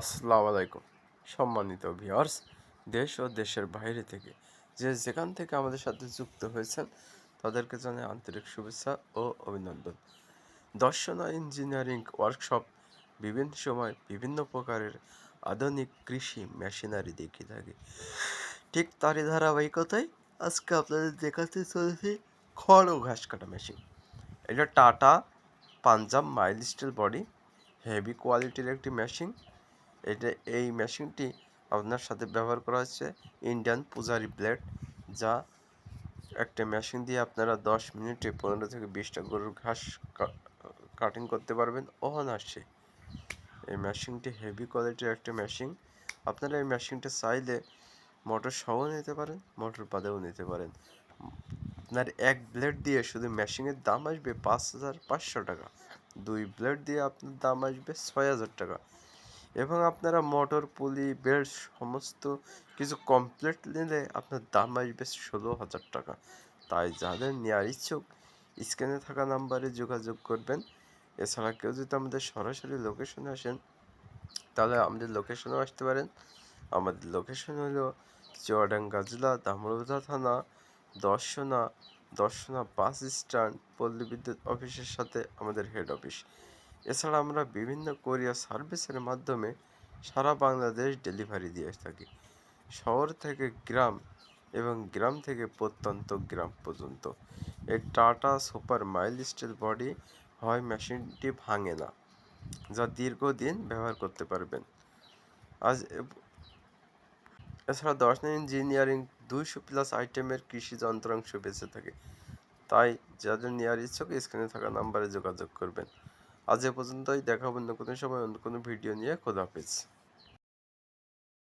আসসালামু আলাইকুম। সম্মানিত ভিউয়ার্স, দেশ ও দেশের বাইরে থেকে যে যেখান থেকে আমাদের সাথে যুক্ত হয়েছেন, তাদেরকে জানাই আন্তরিক শুভেচ্ছা ও অভিনন্দন। দর্শনা ইঞ্জিনিয়ারিং ওয়ার্কশপ বিভিন্ন সময় বিভিন্ন প্রকারের আধুনিক কৃষি মেশিনারি দেখিয়ে থাকে। ঠিক তারই ধারাবাহিকতায় আজকে আপনাদের দেখাতে চলেছি খড় ও ঘাস কাটা মেশিন এটা Tata Punjab mild steel body heavy কোয়ালিটির একটি মেশিন এটা এই মেশিনটি আপনার সাথে ব্যবহার করা হচ্ছে ইন্ডিয়ান পূজারি ব্লেড যা একটা মেশিন দিয়ে আপনারা দশ মিনিটে পনেরো থেকে বিশটা গরুর ঘাস কাটিং করতে পারবেন অনায়াসে। এই মেশিনটি হেভি কোয়ালিটির একটা মেশিন। আপনারা এই মেশিনটা চাইলে মোটর সহ নিতে পারেন, মোটর বাদেও নিতে পারেন। আপনার এক ব্লেড দিয়ে শুধু মেশিনের দাম আসবে পাঁচ হাজার পাঁচশো টাকা। দুই ব্লেড দিয়ে আপনার দাম আসবে ছয় হাজার টাকা। এবং আপনারা মোটর, পুলি, বেল্ট সমস্ত কিছু কমপ্লিট নিলে আপনার দাম আসবে ষোলো হাজার টাকা। তাই যাদের নেওয়ার ইচ্ছুক স্ক্রিনে থাকা নাম্বারে যোগাযোগ করবেন। এছাড়া কেউ যদি আমাদের সরাসরি লোকেশনে আসেন, তাহলে আমাদের লোকেশনেও আসতে পারেন। আমাদের লোকেশন হলো চুয়াডাঙ্গা জেলা দামোদা থানা, দর্শনা দর্শনা বাস স্ট্যান্ড পল্লী বিদ্যুৎ অফিসের সাথে আমাদের হেড অফিস এছাড়া আমরা বিভিন্ন কোরিয়ার সার্ভিসের মাধ্যমে সারা বাংলাদেশ ডেলিভারি দিয়ে থাকি। শহর থেকে গ্রাম এবং গ্রাম থেকে প্রত্যন্ত গ্রাম পর্যন্ত। এই Tata super mild steel body হয় মেশিনটি ভাঙে না, যা দীর্ঘদিন ব্যবহার করতে পারবেন। আজ এছাড়া দর্শন ইঞ্জিনিয়ারিং দুইশো প্লাস আইটেমের কৃষি যন্ত্রাংশ বেঁচে থাকে। তাই যাদের নেওয়ার ইচ্ছুক স্ক্রিনে থাকা নাম্বারে যোগাযোগ করবেন। আজ এ পর্যন্তই। দেখা হবে অন্য কোনো সময় অন্য কোনো ভিডিও নিয়ে। খোদাহাফেজ